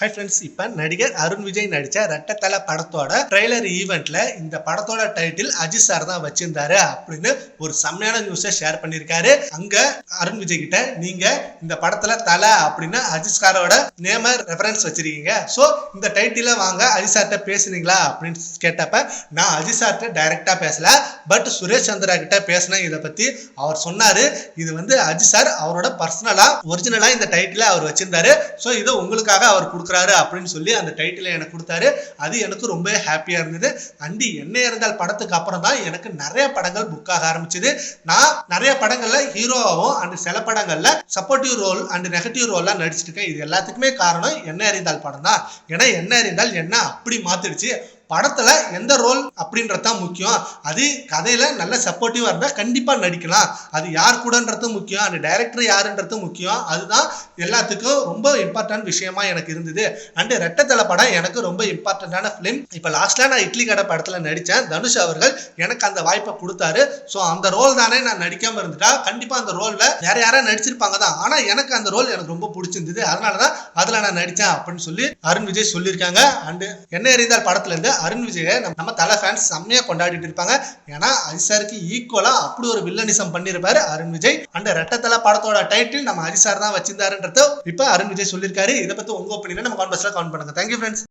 Hi friends இப்போ நடிகர் அருண் விஜய் நடித்த ரெட்டத்தலை படத்தோட ட்ரெய்லர் ஈவெண்ட்ல இந்த படத்தோட டைட்டில் அஜித் சார் தான் வச்சிருந்தாரு அப்படின்னு ஒரு செம்மையான நியூஸை ஷேர் பண்ணியிருக்காரு அங்க அருண் விஜய் கிட்ட நீங்க இந்த படத்துல தலை அப்படின்னு அஜித் சாரோட நேம ரெஃபரன்ஸ் வச்சிருக்கீங்க. ஸோ இந்த டைட்டில வாங்க அஜித் சார்கிட்ட பேசுனீங்களா அப்படின்னு கேட்டப்ப நான் அஜித் சார்கிட்ட டைரக்டா பேசல. பட் சுரேஷ் சந்திரா கிட்ட பேசினேன். இதை பத்தி அவர் சொன்னாரு. இது வந்து அஜித் சார் அவரோட பர்சனலா ஒரிஜினலா இந்த டைட்டில அவர் வச்சிருந்தாரு. ஸோ இதை உங்களுக்காக அவர் கொடுக்குறாரு அப்படின்னு சொல்லி அந்த டைட்டிலை எனக்கு கொடுத்தாரு. அது எனக்கு ரொம்ப ஹாப்பியாக இருந்தது. அண்டி என்ன இருந்தால் படத்துக்கு அப்புறம் தான் எனக்கு நிறைய படங்கள் புக் ஆக ஆரம்பிச்சது. நான் நிறைய படங்களில் ஹீரோவாகவும் அண்ட் சில படங்களில் சப்போர்ட்டிவ் ரோல் அண்ட் நெகட்டிவ் ரோல்லாம் நடிச்சிருக்கேன் இது எல்லாத்துக்குமே காரணம் என்ன அறிந்தால் படம் தான் ஏன்னா என்ன அறிந்தால் என்ன அப்படி மாத்திடுச்சு? படத்துல எந்த ரோல் அப்படின்றது தான் முக்கியம். அது கதையில நல்ல சப்போர்ட்டிவா இருந்தா கண்டிப்பா நடிக்கலாம். அது யார் கூடன்றது முக்கியம். அந்த டைரக்டர் யாருன்றது முக்கியம். அதுதான் எல்லாத்துக்கும் ரொம்ப இம்பார்ட்டன்ட் விஷயமா எனக்கு இருந்தது. அண்ட் ரெட்டத்தலை படம் எனக்கு ரொம்ப இம்பார்ட்டன்டான ஃபிலிம் இப்போ லாஸ்ட்ல நான் இட்லி கடை படத்துல நடிச்சேன். தனுஷ் அவர்கள் எனக்கு அந்த வாய்ப்பை கொடுத்தாரு. ஸோ அந்த ரோல் தானே நான் நடிக்காம இருந்துட்டா? கண்டிப்பா அந்த ரோல்ல வேற யாரா நடிச்சிருப்பாங்க தான். ஆனா எனக்கு அந்த ரோல் எனக்கு ரொம்ப பிடிச்சிருந்தது. அதனாலதான் அதுல நான் நடிச்சேன் அப்படின்னு சொல்லி அருண் விஜய் சொல்லியிருக்காங்க. அண்ட் என்ன எறிந்தால் படத்துல இருந்து? அருண் விஜயை நம்ம நம்ம தலை ஃபேன்ஸ் செம்மையா கொண்டாடிட்டு இருப்பாங்க. ஏன்னா அஜிசாருக்கு சாருக்கு ஈக்குவலா அப்படி ஒரு வில்லனிசம் பண்ணியிருப்பாரு அருண் விஜய். அண்ட் ரெட்டத்தலை படத்தோட டைட்டில் நம்ம அஜிசார் தான் வச்சிருந்தாருன்றத இப்ப அருண் விஜய் சொல்லியிருக்காரு இதை பத்தி உங்க ஒப்பீனியன் நம்ம கான்வர்ஸ்ல கவுண்ட் பண்ணுங்க. Thank you friends